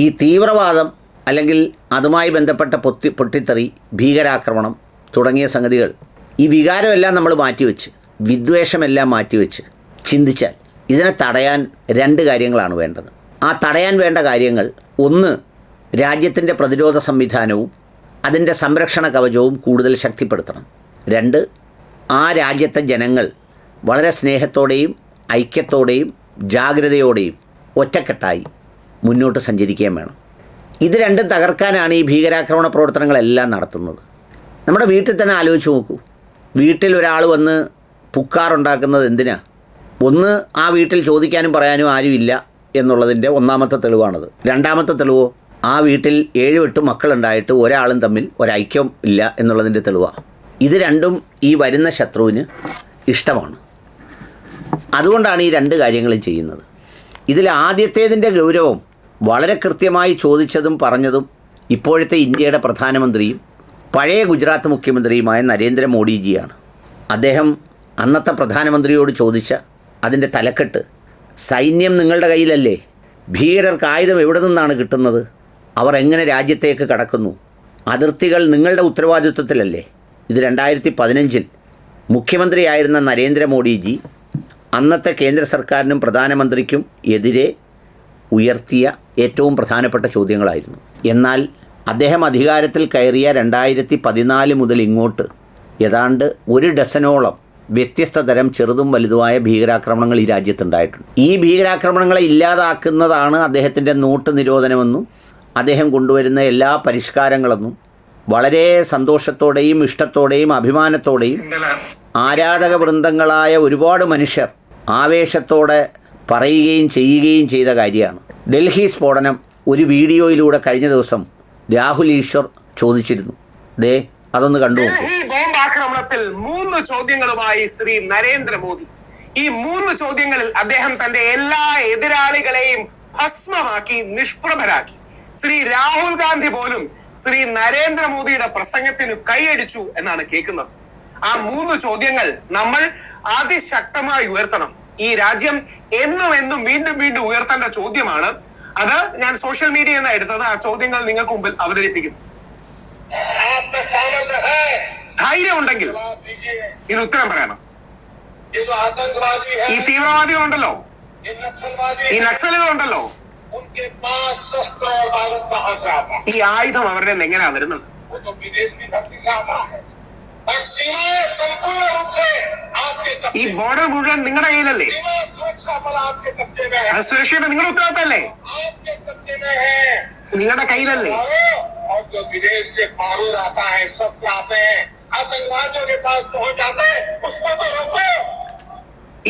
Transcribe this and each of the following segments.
ഈ തീവ്രവാദം അല്ലെങ്കിൽ അതുമായി ബന്ധപ്പെട്ട പൊത്തി പൊട്ടിത്തെറി ഭീകരാക്രമണം തുടങ്ങിയ സംഗതികൾ ഈ വികാരമെല്ലാം നമ്മൾ മാറ്റിവെച്ച് വിദ്വേഷമെല്ലാം മാറ്റിവെച്ച് ചിന്തിച്ചാൽ ഇതിനെ തടയാൻ രണ്ട് കാര്യങ്ങളാണ് വേണ്ടത്. ആ തടയാൻ വേണ്ട കാര്യങ്ങൾ ഒന്ന് രാജ്യത്തിന്റെ പ്രതിരോധ സംവിധാനവും അതിന്റെ സംരക്ഷണ കവചവും കൂടുതൽ ശക്തിപ്പെടുത്തണം. രണ്ട് ആ രാജ്യത്തെ ജനങ്ങൾ വളരെ സ്നേഹത്തോടെയും ഐക്യത്തോടെയും ജാഗ്രതയോടെയും ഒറ്റക്കെട്ടായി മുന്നോട്ട് സഞ്ചരിക്കുകയും വേണം. ഇത് രണ്ടും തകർക്കാനാണ് ഈ ഭീകരാക്രമണ പ്രവർത്തനങ്ങളെല്ലാം നടത്തുന്നത്. നമ്മുടെ വീട്ടിൽ തന്നെ ആലോചിച്ച് നോക്കൂ. വീട്ടിൽ ഒരാൾ വന്ന് പുക്കാറുണ്ടാക്കുന്നത് എന്തിനാ? ഒന്ന് ആ വീട്ടിൽ ചോദിക്കാനും പറയാനും ആരുമില്ല എന്നുള്ളതിന്റെ ഒന്നാമത്തെ തെളിവാണത്. രണ്ടാമത്തെ തെളിവോ? ആ വീട്ടിൽ ഏഴ് എട്ട് മക്കളുണ്ടായിട്ട് ഒരാളും തമ്മിൽ ഒരൈക്യം ഇല്ല എന്നുള്ളതിന്റെ തെളിവാണ് ഇത് രണ്ടും ഈ വരുന്ന ശത്രുവിന് ഇഷ്ടമാണ്. അതുകൊണ്ടാണ് ഈ രണ്ട് കാര്യങ്ങളും ചെയ്യുന്നത്. ഇതിൽ ആദ്യത്തേതിന്റെ ഗൗരവം വളരെ കൃത്യമായി ചോദിച്ചതും പറഞ്ഞതും ഇപ്പോഴത്തെ ഇന്ത്യയുടെ പ്രധാനമന്ത്രിയും പഴയ ഗുജറാത്ത് മുഖ്യമന്ത്രിയുമായ നരേന്ദ്രമോദിജിയാണ്. അദ്ദേഹം അന്നത്തെ പ്രധാനമന്ത്രിയോട് ചോദിച്ച അതിന്റെ തലക്കെട്ട് സൈന്യം നിങ്ങളുടെ കയ്യിലല്ലേ? ഭീകരർക്ക് ആയുധം എവിടെ നിന്നാണ് കിട്ടുന്നത്? അവർ എങ്ങനെ രാജ്യത്തേക്ക് കടക്കുന്നു? അതിർത്തികൾ നിങ്ങളുടെ ഉത്തരവാദിത്വത്തിലല്ലേ? ഇത് രണ്ടായിരത്തി പതിനഞ്ചിൽ മുഖ്യമന്ത്രിയായിരുന്ന നരേന്ദ്രമോദിജി അന്നത്തെ കേന്ദ്ര സർക്കാരിനും പ്രധാനമന്ത്രിക്കും എതിരെ ഉയർത്തിയ ഏറ്റവും പ്രധാനപ്പെട്ട ചോദ്യങ്ങളായിരുന്നു. എന്നാൽ അദ്ദേഹം അധികാരത്തിൽ കയറിയ രണ്ടായിരത്തി പതിനാല് മുതൽ ഇങ്ങോട്ട്. ഏതാണ്ട് ഒരു ഡസനോളം വ്യത്യസ്ത തരം ചെറുതും വലുതുമായ ഭീകരാക്രമണങ്ങൾ ഈ രാജ്യത്തുണ്ടായിട്ടുണ്ട്. ഈ ഭീകരാക്രമണങ്ങളെ ഇല്ലാതാക്കുന്നതാണ് അദ്ദേഹത്തിന്റെ നോട്ട് നിരോധനമെന്നും അദ്ദേഹം കൊണ്ടുവരുന്ന എല്ലാ പരിഷ്കാരങ്ങളെന്നും വളരെ സന്തോഷത്തോടെയും ഇഷ്ടത്തോടെയും അഭിമാനത്തോടെയും ആരാധക വൃന്ദങ്ങളായ ഒരുപാട് മനുഷ്യർ ആവേശത്തോടെ പറയുകയും ചെയ്യുകയും ചെയ്ത കാര്യമാണ്. ഡൽഹി സ്ഫോടനം ഒരു വീഡിയോയിലൂടെ കഴിഞ്ഞ ദിവസം രാഹുൽ ഈശ്വർ ചോദിച്ചിരുന്നു. ദേ അതൊന്ന് കണ്ടു ഡൽഹി ബോംബ് ആക്രമണത്തിൽ മൂന്ന് ചോദ്യങ്ങളുമായി ശ്രീ നരേന്ദ്രമോദി. ഈ മൂന്ന് ചോദ്യങ്ങളിൽ അദ്ദേഹം തന്റെ എല്ലാ എതിരാളികളെയും ഭസ്മമാക്കി നിഷ്പ്രഭരാക്കി. ശ്രീ രാഹുൽ ഗാന്ധി പോലും ശ്രീ നരേന്ദ്രമോദിയുടെ പ്രസംഗത്തിന് കൈയടിച്ചു എന്നാണ് കേൾക്കുന്നത്. ആ മൂന്ന് ചോദ്യങ്ങൾ നമ്മൾ അതിശക്തമായി ഉയർത്തണം. ഈ രാജ്യം എന്നും എന്നും വീണ്ടും വീണ്ടും ഉയർത്തേണ്ട ചോദ്യമാണ്. അത് ഞാൻ സോഷ്യൽ മീഡിയ എന്ന എടുത്തത്. ആ ചോദ്യങ്ങൾ നിങ്ങൾക്ക് മുമ്പിൽ അവതരിപ്പിക്കുന്നു. ധൈര്യം ഉണ്ടെങ്കിൽ ഇതിന് ഉത്തരം പറയണം. ഈ തീവ്രവാദികളുണ്ടല്ലോ. ഈ നക്സലുകളുണ്ടല്ലോ. ഈ ആയുധം അവരുടെ എങ്ങനെയാ വരുന്നത്? ഈ ബോർഡർ മുഴുവൻ നിങ്ങളുടെ കയ്യിലല്ലേ? അത് സുരക്ഷയുടെ നിങ്ങളുടെ ഉത്തരവാദിത്തല്ലേ നിങ്ങളുടെ കയ്യിലല്ലേ?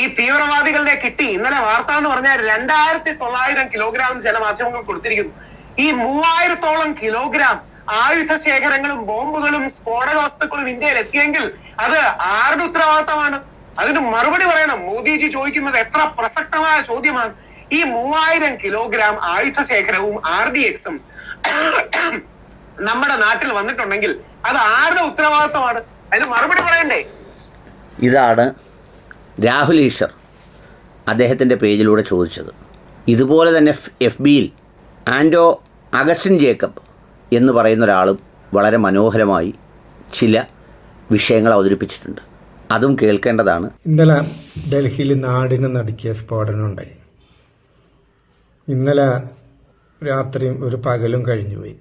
ഈ തീവ്രവാദികളുടെ കിട്ടി ഇന്നലെ വാർത്ത എന്ന് പറഞ്ഞാൽ രണ്ടായിരത്തി തൊള്ളായിരം കിലോഗ്രാം ചില മാധ്യമങ്ങൾ കൊടുത്തിരിക്കുന്നു. ഈ മൂവായിരത്തോളം കിലോഗ്രാം ആയുധ ശേഖരങ്ങളും ബോംബുകളും സ്ഫോടക വസ്തുക്കളും ഇന്ത്യയിൽ എത്തിയെങ്കിൽ അത് ആരുടെ ഉത്തരവാദിത്തമാണ്? അതിന് മറുപടി പറയണം. മോദിജി ചോദിക്കുന്നത് എത്ര പ്രസക്തമായ ചോദ്യമാണ്. ഈ മൂവായിരം കിലോഗ്രാം ആയുധ ശേഖരവും ആർ ഡി എക്സും നമ്മുടെ നാട്ടിൽ വന്നിട്ടുണ്ടെങ്കിൽ അത് ആരുടെ ഉത്തരവാദിത്തമാണ്? അതിന് മറുപടി പറയണ്ടേ? ഇതാണ് രാഹുൽ ഈശ്വർ അദ്ദേഹത്തിന്റെ പേജിലൂടെ ചോദിച്ചത്. ഇതുപോലെ തന്നെ എഫ് ബിയിൽ ആൻഡോ അഗസ്റ്റിൻ ജേക്കബ് എന്ന് പറയുന്ന ഒരാളും വളരെ മനോഹരമായി ചില വിഷയങ്ങൾ അവതരിപ്പിച്ചിട്ടുണ്ട്. അതും കേൾക്കേണ്ടതാണ്. ഇന്നലെ ഡൽഹിയിൽ നാടിന് നടുക്കിയ സ്ഫോടനമുണ്ടായി ഇന്നലെ രാത്രിയും ഒരു പകലും കഴിഞ്ഞുപോയി.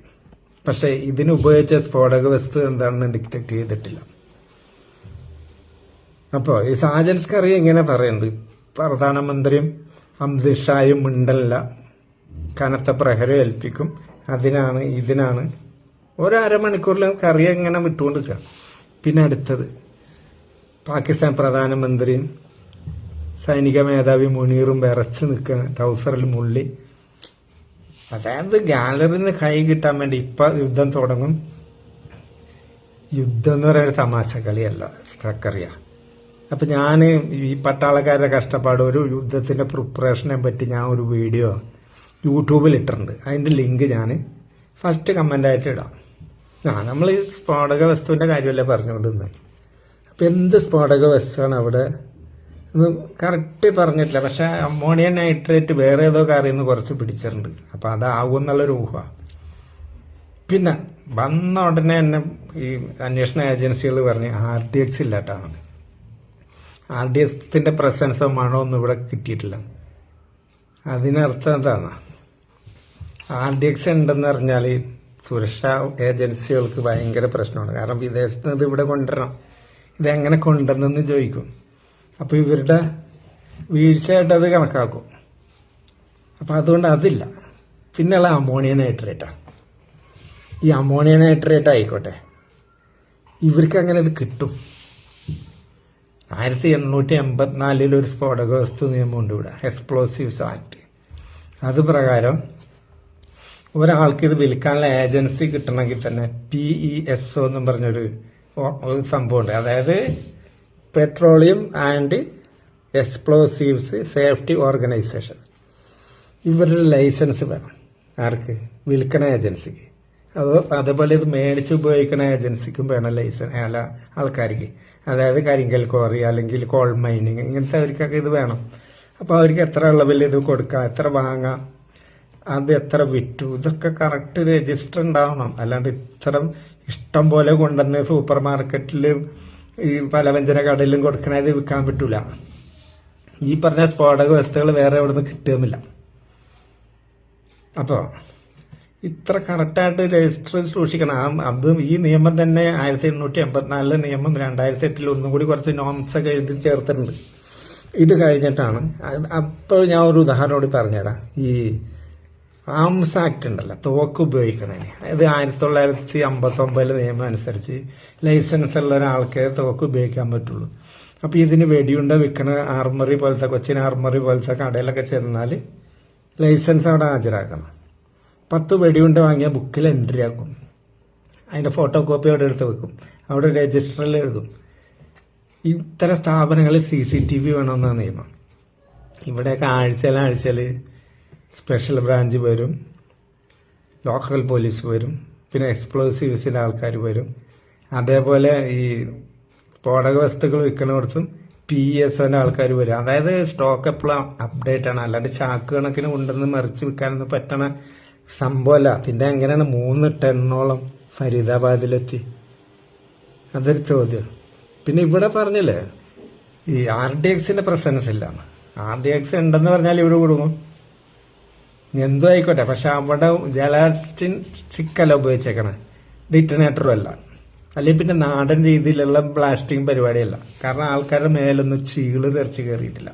പക്ഷേ ഇതിന് ഉപയോഗിച്ച സ്ഫോടക വസ്തു എന്താണെന്ന് ഡിറ്റക്ട് ചെയ്തിട്ടില്ല. അപ്പോൾ ഈ സാജൻസ് കറി ഇങ്ങനെ പറയുന്നുണ്ട്. പ്രധാനമന്ത്രിയും അമിത് ഷായും മിണ്ടല്ല. കനത്ത പ്രഹരം ഏൽപ്പിക്കും. അതിനാണ് ഇതിനാണ്. ഒരു അരമണിക്കൂറിൽ കറി ഇങ്ങനെ വിട്ടുകൊണ്ടിരിക്കുക. പിന്നെ അടുത്തത്. പാകിസ്ഥാൻ പ്രധാനമന്ത്രിയും സൈനിക മേധാവി മുനീറും വിറച്ച് നിൽക്കുന്ന ട്രൗസറിൽ മുള്ളി. അതായത് ഗാലറിയിൽ നിന്ന് കൈ കിട്ടാൻ വേണ്ടി ഇപ്പം യുദ്ധം തുടങ്ങും. യുദ്ധം എന്ന് പറയുന്ന തമാശ കളിയല്ല സ്ട്രക്കറിയ അപ്പം ഞാൻ ഈ പട്ടാളക്കാരുടെ കഷ്ടപ്പാട് ഒരു യുദ്ധത്തിന്റെ പ്രിപ്പറേഷനെ പറ്റി ഞാൻ ഒരു വീഡിയോ യൂട്യൂബിൽ ഇട്ടിട്ടുണ്ട്. അതിന്റെ ലിങ്ക് ഞാൻ ഫസ്റ്റ് കമന്റായിട്ട് ഇടാം. ആ നമ്മൾ സ്ഫോടക വസ്തുവിന്റെ കാര്യമല്ലേ പറഞ്ഞുകൊണ്ടിരുന്നത്? അപ്പം എന്ത് സ്ഫോടക വസ്തുവാണ് അവിടെ? ഇത് കറക്റ്റ് പറഞ്ഞിട്ടില്ല. പക്ഷെ അമോണിയ നൈട്രേറ്റ് വേറെ ഏതോ കാറിൽ നിന്ന് കുറച്ച് പിടിച്ചിട്ടുണ്ട്. അപ്പം അതാവും എന്നുള്ളൊരു ഊഹ. പിന്നെ വന്ന ഉടനെ തന്നെ ഈ അന്വേഷണ ഏജൻസികൾ പറഞ്ഞ് ആർ ഡി എക്സ് ഇല്ലാട്ടാണ് ആർ ഡി എക്സിന്റെ പ്രസൻസോ മണോ ഒന്നും ഇവിടെ കിട്ടിയിട്ടില്ല. അതിനർത്ഥം എന്താണ് ആർ ഡി എക്സ് ഉണ്ടെന്ന് പറഞ്ഞാൽ സുരക്ഷാ ഏജൻസികൾക്ക് ഭയങ്കര പ്രശ്നമാണ്. കാരണം വിദേശത്ത് ഇത് ഇവിടെ കൊണ്ടുവരണം. ഇതെങ്ങനെ കൊണ്ടുവന്നെന്ന് ചോദിക്കും. അപ്പോൾ ഇവരുടെ വീഴ്ചയായിട്ട് അത് കണക്കാക്കും. അപ്പം അതുകൊണ്ട് അതില്ല. പിന്നെയുള്ള അമോണിയ നൈട്രേറ്റാണ് ഈ അമോണിയ നൈട്രേറ്റ് ആയിക്കോട്ടെ. ഇവർക്ക് അങ്ങനെ ഇത് കിട്ടും. ആയിരത്തി എണ്ണൂറ്റി എൺപത്തിനാലിൽ ഒരു സ്ഫോടക വസ്തു നിയമമുണ്ട് ഇവിടെ. എക്സ്പ്ലോസീവ്സ് ആക്ട് അത് പ്രകാരം ഒരാൾക്ക് ഇത് വിൽക്കാനുള്ള ഏജൻസി കിട്ടണമെങ്കിൽ തന്നെ പി ഇ എസ് ഒ എന്നും പറഞ്ഞൊരു സംഭവമുണ്ട്. അതായത് petroleum and explosives safety organisation. ഇവരുടെ ലൈസൻസ് വേണം. ആർക്ക്? വിൽക്കണ ഏജൻസിക്ക്. അതോ അതേപോലെ ഇത് മേടിച്ച് ഉപയോഗിക്കുന്ന ഏജൻസിക്കും വേണം ലൈസൻസ് അല്ല ആൾക്കാർക്ക്. അതായത് കരിങ്കൽ കോറി അല്ലെങ്കിൽ കോൾ മൈനിങ് ഇങ്ങനത്തെ അവർക്കൊക്കെ ഇത് വേണം. അപ്പോൾ അവർക്ക് എത്ര അളവിൽ ഇത് കൊടുക്കാം? എത്ര വാങ്ങാം? അത് എത്ര വിറ്റു? ഇതൊക്കെ കറക്റ്റ് രജിസ്റ്റർ ഉണ്ടാവണം. അല്ലാണ്ട് ഇത്ര ഇഷ്ടം പോലെ കൊണ്ടുവന്ന് സൂപ്പർ മാർക്കറ്റിലും ഈ പലവ്യഞ്ജന കടയിലും കൊടുക്കണത് വിൽക്കാൻ പറ്റൂല. ഈ പറഞ്ഞ സ്ഫോടക വസ്തുക്കൾ വേറെ എവിടെ നിന്ന് കിട്ടുകയുമില്ല അപ്പോൾ ഇത്ര കറക്റ്റായിട്ട് രജിസ്റ്റർ സൂക്ഷിക്കണം. അത് ഈ നിയമം തന്നെ ആയിരത്തി എണ്ണൂറ്റി എൺപത്തിനാലിലെ നിയമം രണ്ടായിരത്തി എട്ടിൽ ഒന്നും കൂടി കുറച്ച് നോംസ് ഒക്കെ എഴുതി ചേർത്തിട്ടുണ്ട്. ഇത് കഴിഞ്ഞിട്ടാണ്. അപ്പോൾ ഞാൻ ഒരു ഉദാഹരണം കൂടി പറഞ്ഞുതരാം. ഈ ആംസ് ആക്ട് ഉണ്ടല്ലോ തോക്ക് ഉപയോഗിക്കണതിന് അത് ആയിരത്തി തൊള്ളായിരത്തി അമ്പത്തൊമ്പതിലെ നിയമം അനുസരിച്ച് ലൈസൻസ് ഉള്ള ഒരാൾക്ക് തോക്ക് ഉപയോഗിക്കാൻ പറ്റുള്ളൂ. അപ്പോൾ ഇതിന് വെടിയുണ്ട വിൽക്കണ ആർമറി പോലത്തെ കൊച്ചിൻ ആർമറി പോലത്തെ കടയിലൊക്കെ ചെന്നാൽ ലൈസൻസ് അവിടെ ഹാജരാക്കണം. പത്ത് വെടിയുണ്ട വാങ്ങിയ ബുക്കിൽ എൻട്രി ആക്കും. അതിന്റെ ഫോട്ടോ കോപ്പി അവിടെ എടുത്ത് വെക്കും. അവിടെ രജിസ്റ്ററിൽ എഴുതും. ഇത്തരം സ്ഥാപനങ്ങളിൽ സി സി ടി വി വേണമെന്നാണ് നിയമം. ഇവിടെയൊക്കെ ആഴ്ചയിൽ ആഴ്ചയിൽ സ്പെഷ്യൽ ബ്രാഞ്ച് വരും. ലോക്കൽ പോലീസ് വരും. പിന്നെ എക്സ്പ്ലോസീവ്സിന്റെ ആൾക്കാർ വരും. അതേപോലെ ഈ സ്ഫോടക വസ്തുക്കൾ വിൽക്കുന്നിടത്തും പി എസ് ഒന്റെ ആൾക്കാർ വരും. അതായത് സ്റ്റോക്ക് എപ്പോഴും അപ്ഡേറ്റ് ആണ്. അല്ലാണ്ട് ചാക്ക് കണക്കിന് കൊണ്ടുവന്ന് മറിച്ച് വിൽക്കാനൊന്നും പറ്റണ സംഭവമല്ല പിന്നെ എങ്ങനെയാണ് മൂന്ന് ടണ്ണോളം ഫരീദാബാദിലെത്തി? അതൊരു ചോദ്യം. പിന്നെ ഇവിടെ പറഞ്ഞില്ലേ ഈ ആർ ഡി എക്സിന്റെ പ്രസൻസ് ഇല്ല. ആർ ഡി എക്സ് ഉണ്ടെന്ന് പറഞ്ഞാൽ ഇവിടെ കൊടുക്കും എന്തോ ആയിക്കോട്ടെ പക്ഷെ അവിടെ ജലാസ്റ്റിൻ സ്റ്റിക്കല്ല ഉപയോഗിച്ചേക്കണേ. ഡിറ്റനേറ്ററും അല്ല അല്ലെങ്കിൽ പിന്നെ നാടൻ രീതിയിലുള്ള ബ്ലാസ്റ്റിംഗ് പരിപാടിയല്ല. കാരണം ആൾക്കാരുടെ മേലൊന്നും ചീൾ തെറിച്ച് കയറിയിട്ടില്ല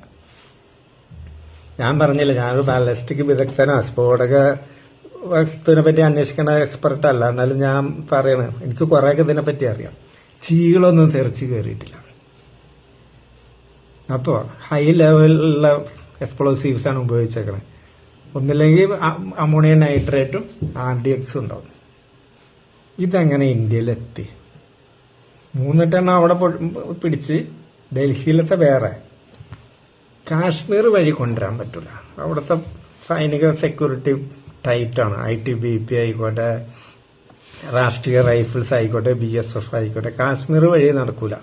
ഞാൻ പറഞ്ഞില്ല ഞാനൊരു ബാലസ്റ്റിക് വിദഗ്ധനാ. സ്ഫോടക വസ്തുവിനെ പറ്റി അന്വേഷിക്കണ എക്സ്പെർട്ട് അല്ല. എന്നാലും ഞാൻ പറയണേ എനിക്ക് കുറേയൊക്കെ ഇതിനെ പറ്റി അറിയാം. ചീകളൊന്നും തെറിച്ച് കയറിയിട്ടില്ല അപ്പോൾ ഹൈ ലെവലിലുള്ള എക്സ്പ്ലോസീവ്സ് ആണ് ഉപയോഗിച്ചേക്കണേ. ഒന്നില്ലെങ്കിൽ അമോണിയ നൈട്രേറ്റും ഡി എക്സും ഉണ്ടാവും. ഇതങ്ങനെ ഇന്ത്യയിലെത്തി? മൂന്നിട്ടെണ്ണം അവിടെ പിടിച്ച് ഡൽഹിയിലത്തെ വേറെ. കാശ്മീർ വഴി കൊണ്ടുവരാൻ പറ്റില്ല അവിടുത്തെ സൈനിക സെക്യൂരിറ്റി ടൈറ്റാണ് ഐ ടി ബി പി ആയിക്കോട്ടെ രാഷ്ട്രീയ റൈഫിൾസ് ആയിക്കോട്ടെ ബി എസ് എഫ് ആയിക്കോട്ടെ കാശ്മീർ വഴി നടക്കൂല.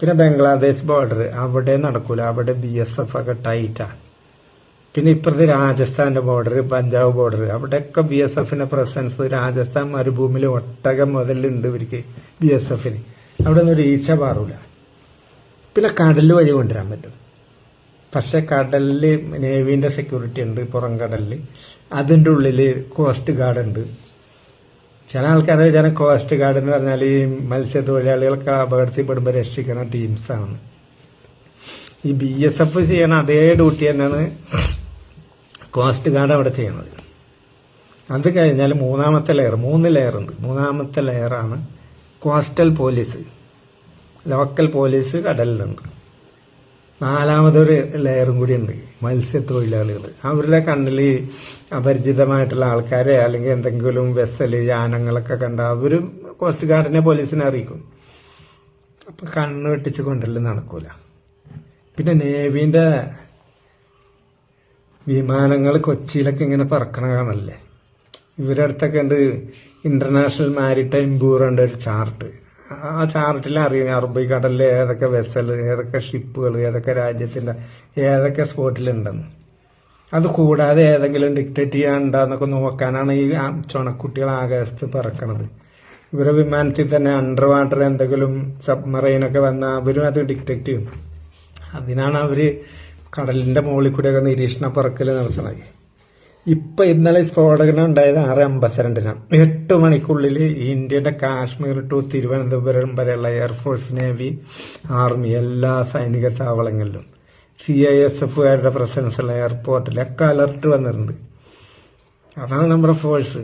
പിന്നെ ബംഗ്ലാദേശ് ബോർഡർ അവിടെ നടക്കൂല. അവിടെ ബി എസ് എഫ് ഒക്കെ ടൈറ്റാണ് പിന്നെ ഇപ്പുറത്ത് രാജസ്ഥാന്റെ ബോർഡർ പഞ്ചാബ് ബോർഡർ അവിടെയൊക്കെ ബി എസ് എഫിന്റെ പ്രസൻസ് രാജസ്ഥാൻ മരുഭൂമിയിൽ ഒട്ടകം മുതലുണ്ട് ഇവർക്ക് ബി എസ് എഫിന് അവിടെ ഒന്നും ഈച്ച പാറൂല പിന്നെ കടൽ വഴി കൊണ്ടുവരാൻ പറ്റും. പക്ഷേ കടലിൽ നേവീന്റെ സെക്യൂരിറ്റി ഉണ്ട് പുറം കടലിൽ അതിന്റെ ഉള്ളിൽ കോസ്റ്റ് ഗാർഡ് ഉണ്ട്. ചില ആൾക്കാരെ വിചാരം കോസ്റ്റ് ഗാർഡ് എന്ന് പറഞ്ഞാൽ ഈ മത്സ്യത്തൊഴിലാളികളൊക്കെ അപകടത്തിൽപ്പെടുമ്പോൾ രക്ഷിക്കുന്ന ടീംസാണ് ഈ ബി എസ് എഫ് ചെയ്യണ അതേ ഡ്യൂട്ടി തന്നെയാണ് കോസ്റ്റ് ഗാർഡ് അവിടെ ചെയ്യണത് അത് കഴിഞ്ഞാൽ മൂന്നാമത്തെ ലെയർ മൂന്ന് ലെയർ ഉണ്ട്. മൂന്നാമത്തെ ലെയറാണ് കോസ്റ്റൽ പോലീസ് ലോക്കൽ പോലീസ് കടലിലുണ്ട്. നാലാമതൊരു ലെയറും കൂടി ഉണ്ട്. മത്സ്യത്തൊഴിലാളികൾ അവരുടെ കണ്ണിൽ അപരിചിതമായിട്ടുള്ള ആൾക്കാരെ അല്ലെങ്കിൽ എന്തെങ്കിലും വെസൽ യാനങ്ങളൊക്കെ കണ്ട അവരും കോസ്റ്റ് ഗാർഡിനെ പോലീസിനെ അറിയിക്കും. അപ്പം കണ്ണ് വെട്ടിച്ച് കൊണ്ടല്ലേ നടക്കൂല. പിന്നെ നേവീന്റെ വിമാനങ്ങൾ കൊച്ചിയിലൊക്കെ ഇങ്ങനെ പറക്കണ കാണല്ലേ? ഇവരുടെ അടുത്തൊക്കെ ഉണ്ട് ഇന്റർനാഷണൽ മാരിടൈം ബ്യൂറോന്റെ ഒരു ചാർട്ട് ആ ചാർട്ടിൽ അറിയാം അറബിക്കടലിലെ ഏതൊക്കെ വെസൽ ഏതൊക്കെ ഷിപ്പുകൾ ഏതൊക്കെ രാജ്യത്തിന്റെ ഏതൊക്കെ സ്പോട്ടിലുണ്ടെന്ന് അത് കൂടാതെ ഏതെങ്കിലും ഡിക്റ്റേറ്റ് ചെയ്യാനുണ്ടോന്നൊക്കെ നോക്കാനാണ് ഈ ചുണക്കുട്ടികൾ ആകാശത്ത് പറക്കണത്. ഇവരെ വിമാനത്തിൽ തന്നെ അണ്ടർ വാട്ടർ എന്തെങ്കിലും സബ്മറൈനൊക്കെ വന്നാൽ അവരും അത് ഡിക്റ്റേറ്റ് ചെയ്യും. അതിനാണ് അവർ കടലിന്റെ മുകളിൽ കൂടെയൊക്കെ നിരീക്ഷണ പറക്കൽ നടത്തണത് ഇപ്പം ഇന്നലെ സ്ഫോടനം ഉണ്ടായത് ആറ് അമ്പത്തിരണ്ടിനാണ്. എട്ട് മണിക്കുള്ളിൽ ഇന്ത്യയുടെ കാശ്മീർ ടു തിരുവനന്തപുരം വരെയുള്ള എയർഫോഴ്സ് നേവി ആർമി എല്ലാ സൈനിക താവളങ്ങളിലും സി ഐ എസ് എഫുകാരുടെ പ്രസൻസുള്ള എയർപോർട്ടിലൊക്കെ അലർട്ട് വന്നിട്ടുണ്ട്. അതാണ് നമ്മുടെ ഫോഴ്സ്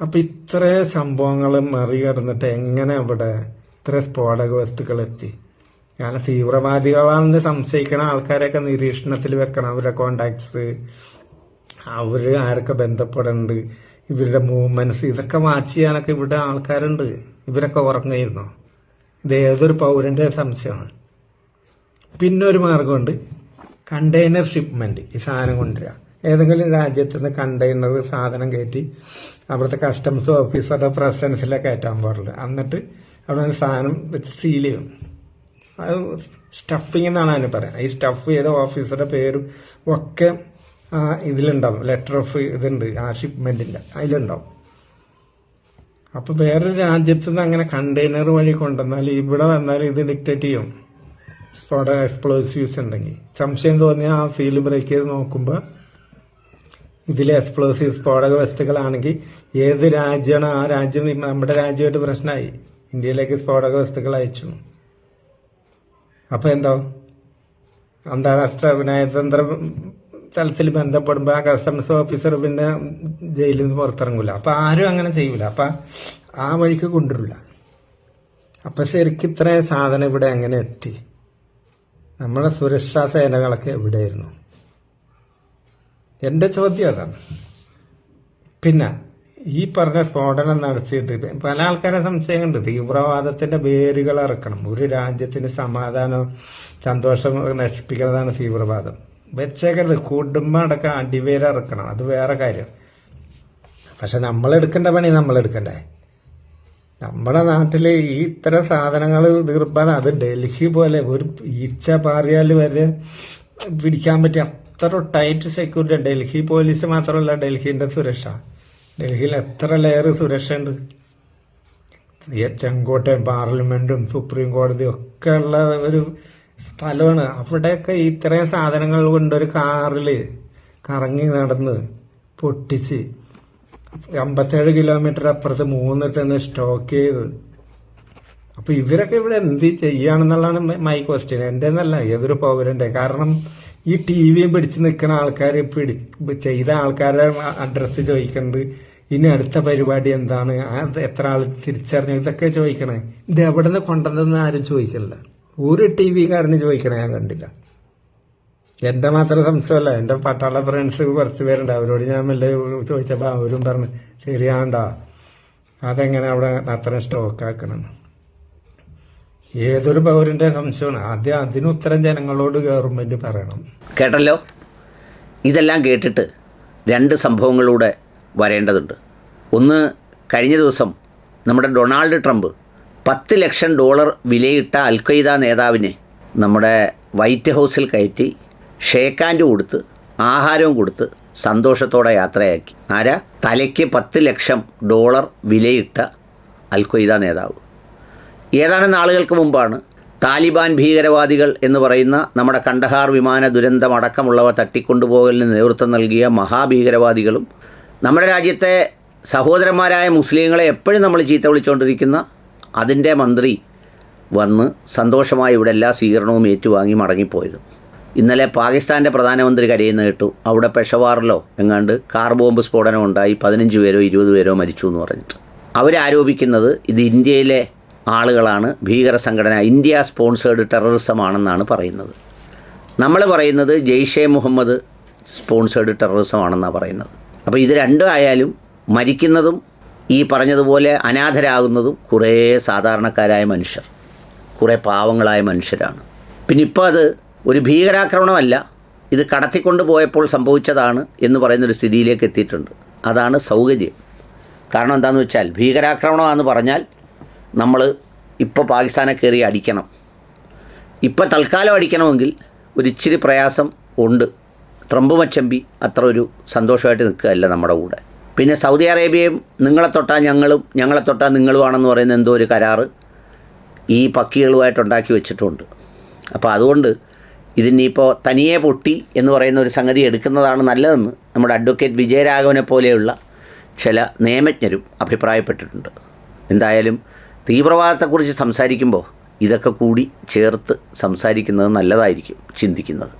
അപ്പം ഇത്ര സംഭവങ്ങൾ മറികടന്നിട്ട് എങ്ങനെ അവിടെ ഇത്ര സ്ഫോടക വസ്തുക്കൾ എത്തി കാരണം തീവ്രവാദികളാണെന്ന് സംശയിക്കണ ആൾക്കാരെയൊക്കെ നിരീക്ഷണത്തിൽ വെക്കണം അവരുടെ കോണ്ടാക്ട്സ് അവർ ആരൊക്കെ ബന്ധപ്പെടുന്നുണ്ട് ഇവരുടെ മൂവ്മെന്റ്സ് ഇതൊക്കെ വാച്ച് ചെയ്യാനൊക്കെ ഇവിടെ ആൾക്കാരുണ്ട്. ഇവരൊക്കെ ഉറങ്ങുമായിരുന്നോ ഇത് ഏതൊരു പൗരന്റെ സംശയമാണ്. പിന്നെ ഒരു മാർഗമുണ്ട് കണ്ടെയ്നർ ഷിപ്മെന്റ് ഈ സാധനം കൊണ്ടുവരിക. ഏതെങ്കിലും രാജ്യത്ത് നിന്ന് കണ്ടെയ്നർ സാധനം കയറ്റി അവിടുത്തെ കസ്റ്റംസ് ഓഫീസറുടെ പ്രസൻസിലൊക്കെ കയറ്റാൻ പാടുള്ളൂ എന്നിട്ട് അവിടെ സാധനം വെച്ച് സീൽ ചെയ്യും. അത് സ്റ്റഫിംഗ് എന്നാണ് അതിന് പറയാം. ഈ സ്റ്റഫ് ചെയ്ത ഓഫീസറുടെ പേരും ഒക്കെ ഇതിലുണ്ടാവും. ലെറ്റർ ഓഫ് ഇതുണ്ട്. ആ ഷിപ്മെന്റിന്റെ അതിലുണ്ടാവും. അപ്പോൾ വേറൊരു രാജ്യത്ത് നിന്ന് അങ്ങനെ കണ്ടെയ്നർ വഴി കൊണ്ടുവന്നാൽ ഇവിടെ വന്നാൽ ഇത് ഡിക്റ്റേറ്റ് ചെയ്യും. സ്ഫോട എക്സ്പ്ലോസീവ്സ് ഉണ്ടെങ്കിൽ. സംശയം തോന്നിയാൽ ആ ഫീൽഡ് ബ്രേക്ക് ചെയ്ത് നോക്കുമ്പോൾ ഇതിലെ എക്സ്പ്ലോസീവ് സ്ഫോടക വസ്തുക്കളാണെങ്കിൽ ഏത് രാജ്യമാണ് ആ രാജ്യം നമ്മുടെ രാജ്യമായിട്ട് പ്രശ്നമായി. ഇന്ത്യയിലേക്ക് സ്ഫോടക വസ്തുക്കൾ അയച്ചു. അപ്പോൾ എന്തോ? അന്താരാഷ്ട്ര നയതന്ത്ര തലത്തിൽ ബന്ധപ്പെടുമ്പോൾ ആ കസ്റ്റംസ് ഓഫീസർ പിന്നെ ജയിലിൽ നിന്ന് പുറത്തിറങ്ങില്ല അപ്പോൾ ആരും അങ്ങനെ ചെയ്യില്ല അപ്പം ആ വഴിക്ക് കൊണ്ടുവരില്ല. അപ്പം ശരിക്കും ഇത്രയും സാധനം ഇവിടെ അങ്ങനെ എത്തി? നമ്മുടെ സുരക്ഷാ സേനകളൊക്കെ എവിടെയായിരുന്നു? എന്റെ ചോദ്യം അതാണ്. പിന്നെ ഈ പറഞ്ഞ സ്ഫോടനം നടത്തിയിട്ട് പല ആൾക്കാരെ സംശയമുണ്ട് തീവ്രവാദത്തിന്റെ വേരുകൾ ഇറക്കണം ഒരു രാജ്യത്തിന് സമാധാനം സന്തോഷം നശിപ്പിക്കുന്നതാണ് തീവ്രവാദം. വെച്ചേക്കരുത്. കുടുംബം അടക്കം അടിവേര ഇറക്കണം അത് വേറെ കാര്യം. പക്ഷെ നമ്മൾ എടുക്കേണ്ട പണി നമ്മൾ എടുക്കണ്ടേ? നമ്മുടെ നാട്ടിൽ ഈ ഇത്തരം സാധനങ്ങൾ തീർപ്പാണ് അത് ഡൽഹി പോലെ ഒരു ഈച്ച പാറിയാൽ വരെ പിടിക്കാൻ പറ്റിയ അത്ര ടൈറ്റ് സെക്യൂരിറ്റി ഡൽഹി പോലീസ് മാത്രമല്ല ഡൽഹിന്റെ സുരക്ഷ. ഡൽഹിയിൽ എത്ര ലെയർ സുരക്ഷ ഉണ്ട് ചെങ്കോട്ടയും പാർലമെന്റും സുപ്രീം കോടതിയും ഒക്കെ ഉള്ള ഒരു സ്ഥലമാണ്. അവിടെയൊക്കെ ഇത്രയും സാധനങ്ങൾ കൊണ്ട് ഒരു കാറിൽ കറങ്ങി നടന്ന് പൊട്ടിച്ച് അമ്പത്തേഴ് കിലോമീറ്റർ അപ്പുറത്ത് മൂന്ന് തന്നെ സ്റ്റോക്ക് ചെയ്ത്. അപ്പൊ ഇവരൊക്കെ ഇവിടെ എന്ത് ചെയ്യാണെന്നുള്ളതാണ് മൈ ക്വസ്റ്റ്യൻ എന്റെ എന്നല്ല ഏതൊരു പൗരന്റെ കാരണം ഈ ടി വിയും പിടിച്ച് നിൽക്കുന്ന ആൾക്കാർ പിടി ചെയ്ത ആൾക്കാരുടെ അഡ്രസ്സ് ചോദിക്കുന്നുണ്ട് ഇനി അടുത്ത പരിപാടി എന്താണ്? അത് എത്ര ആൾ തിരിച്ചറിഞ്ഞു? ഇതൊക്കെ ചോദിക്കണേ. ഇത് എവിടെ നിന്ന് കൊണ്ടുവന്നെന്ന് ആരും ചോദിക്കില്ല ഒരു ടി വിക്കാരന് ചോദിക്കണേ ഞാൻ കണ്ടില്ല. എന്റെ മാത്രം സംശയമല്ല. എന്റെ പട്ടാള ഫ്രണ്ട്സ് കുറച്ച് പേരുണ്ട്. അവരോട് ഞാൻ മെല്ലെ ചോദിച്ചപ്പോൾ അവരും പറഞ്ഞു ശരിയാണ്ടാ. അതെങ്ങനെ അവിടെ അത്ര സ്റ്റോക്ക് ആക്കണം ഏതൊരു പൗരന്റെ സംശയമാണ്? ആദ്യം അതിന് ഉത്തരം ജനങ്ങളോട് ഗവൺമെന്റ് പറയണം. കേട്ടല്ലോ? ഇതെല്ലാം കേട്ടിട്ട് രണ്ട് സംഭവങ്ങളിലൂടെ വരേണ്ടതുണ്ട്. ഒന്ന് കഴിഞ്ഞ ദിവസം നമ്മുടെ ഡൊണാൾഡ് ട്രംപ് പത്ത് ലക്ഷം ഡോളർ വിലയിട്ട അൽഖയ്ദ നേതാവിനെ നമ്മുടെ വൈറ്റ് ഹൗസിൽ കയറ്റി ഷേക്ക് ഹാൻഡ് കൊടുത്ത് ആഹാരവും കൊടുത്ത് സന്തോഷത്തോടെ യാത്രയാക്കി. ആരാ? തലയ്ക്ക് പത്ത് ലക്ഷം ഡോളർ വിലയിട്ട അൽഖയ്ദ നേതാവ്. ഏതാനും നാളുകൾക്ക് മുമ്പാണ് താലിബാൻ ഭീകരവാദികൾ എന്ന് പറയുന്ന നമ്മുടെ കണ്ടഹാർ വിമാന ദുരന്തം ദുരന്തമടക്കമുള്ളവ തട്ടിക്കൊണ്ടുപോകലിന് നേതൃത്വം നൽകിയ മഹാഭീകരവാദികളും നമ്മുടെ രാജ്യത്തെ സഹോദരന്മാരായ മുസ്ലിങ്ങളെ എപ്പോഴും നമ്മൾ ചീത്ത വിളിച്ചുകൊണ്ടിരിക്കുന്ന അതിന്റെ മന്ത്രി വന്ന് സന്തോഷമായി ഇവിടെ എല്ലാ സ്വീകരണവും ഏറ്റുവാങ്ങി മടങ്ങിപ്പോയത്. ഇന്നലെ പാകിസ്ഥാന്റെ പ്രധാനമന്ത്രി കരയുന്ന കേട്ടു അവിടെ പെഷവാറിലോ എങ്ങാണ്ട് കാർ ബോംബ് സ്ഫോടനം ഉണ്ടായി പതിനഞ്ച് പേരോ ഇരുപത് പേരോ മരിച്ചു എന്ന് പറഞ്ഞിട്ട്. അവരാരോപിക്കുന്നത് ഇത് ഇന്ത്യയിലെ ആളുകളാണ് ഭീകര സംഘടന ഇന്ത്യ സ്പോൺസേഡ് ടെററിസം ആണെന്നാണ് പറയുന്നത്. നമ്മൾ പറയുന്നത് ജെയ്ഷെ മുഹമ്മദ് സ്പോൺസേഡ് ടെററിസം ആണെന്നാണ് പറയുന്നത്. അപ്പോൾ ഇത് രണ്ടും ആയാലും മരിക്കുന്നതും ഈ പറഞ്ഞതുപോലെ അനാഥരാകുന്നതും കുറേ സാധാരണക്കാരായ മനുഷ്യർ കുറേ പാവങ്ങളായ മനുഷ്യരാണ്. പിന്നെ ഇപ്പോൾ അത് ഒരു ഭീകരാക്രമണമല്ല ഇത് കടത്തിക്കൊണ്ട് പോയപ്പോൾ സംഭവിച്ചതാണ് എന്ന് പറയുന്നൊരു സ്ഥിതിയിലേക്ക് എത്തിയിട്ടുണ്ട്. അതാണ് സൗകര്യം. കാരണം എന്താണെന്ന് വെച്ചാൽ ഭീകരാക്രമണമാണെന്ന് പറഞ്ഞാൽ നമ്മൾ ഇപ്പോൾ പാകിസ്ഥാനെ കയറി അടിക്കണം. ഇപ്പോൾ തൽക്കാലം അടിക്കണമെങ്കിൽ ഒരിച്ചിരി പ്രയാസം ഉണ്ട്. ട്രംപ് മച്ചമ്പി അത്ര ഒരു സന്തോഷമായിട്ട് നിൽക്കുകയല്ല നമ്മുടെ കൂടെ. പിന്നെ സൗദി അറേബ്യയും നിങ്ങളെ തൊട്ടാൽ ഞങ്ങളും ഞങ്ങളെ തൊട്ടാൽ നിങ്ങളുമാണെന്ന് പറയുന്ന എന്തോ ഒരു കരാറ് ഈ പക്കികളുമായിട്ട് ഉണ്ടാക്കി വെച്ചിട്ടുണ്ട്. അപ്പോൾ അതുകൊണ്ട് ഇതിനിപ്പോൾ തനിയെ പൊട്ടി എന്ന് പറയുന്ന ഒരു സംഗതി എടുക്കുന്നതാണ് നല്ലതെന്ന് നമ്മുടെ അഡ്വക്കേറ്റ് വിജയരാഘവനെ പോലെയുള്ള ചില നിയമജ്ഞരും അഭിപ്രായപ്പെട്ടിട്ടുണ്ട്. എന്തായാലും തീവ്രവാദത്തെക്കുറിച്ച് സംസാരിക്കുമ്പോൾ ഇതൊക്കെ കൂടി ചേർത്ത് സംസാരിക്കുന്നത് നല്ലതായിരിക്കും ചിന്തിക്കുന്നത്.